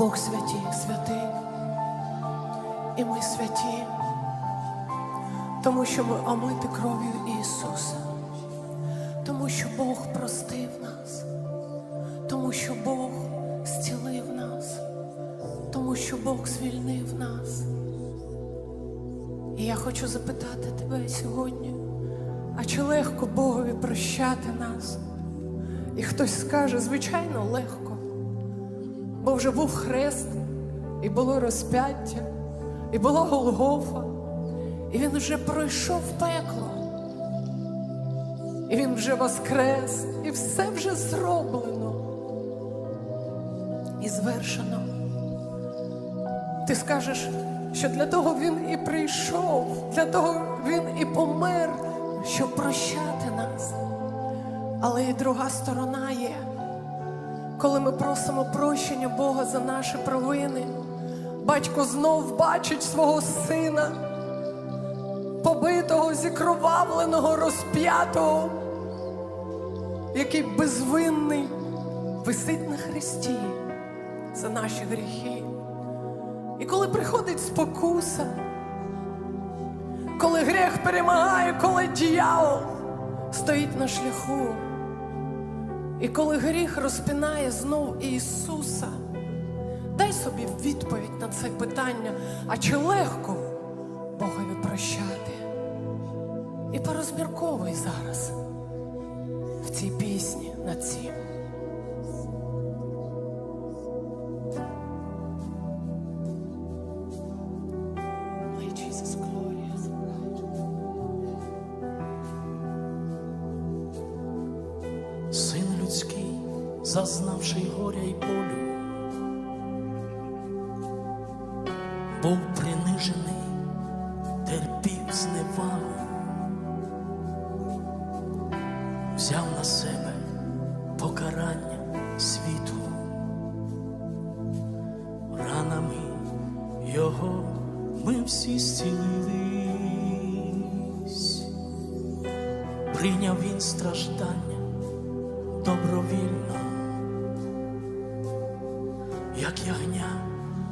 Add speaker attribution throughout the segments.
Speaker 1: Бог святих святий. І ми святі, тому що ми омиті кров'ю Ісуса, тому що Бог простив нас, тому що Бог зцілив нас, тому що Бог звільнив нас. І я хочу запитати тебе сьогодні, а чи легко Богові прощати нас? І хтось скаже, звичайно, легко, бо вже був хрест, і було розп'яття, і була Голгофа, і він вже пройшов пекло, і він вже воскрес, і все вже зроблено і звершено. Ти скажеш, що для того він і прийшов, для того він і помер, щоб прощати нас. Але і друга сторона є, коли ми просимо прощення Бога за наші провини. Батько знов бачить свого сина, побитого, зікровавленого, розп'ятого, який безвинний висить на хресті за наші гріхи. І коли приходить спокуса, коли гріх перемагає, коли дьявол стоїть на шляху, і коли гріх розпинає знов Ісуса, дай собі відповідь на це питання, а чи легко Богові прощати? І порозмірковуй зараз в цій пісні над цим.
Speaker 2: Зазнавши горя й болю, був принижений, терпів зневагу, взяв на себе покарання світу, ранами його ми всі зцілились, прийняв він страждання добровільно, як ягня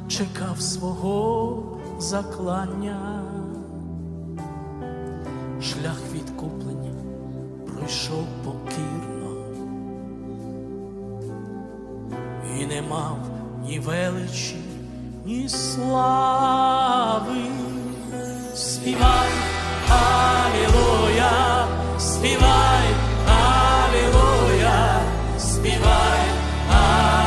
Speaker 2: чекав свого заклання, шлях відкуплення пройшов покірно і не мав ні величі, ні слави.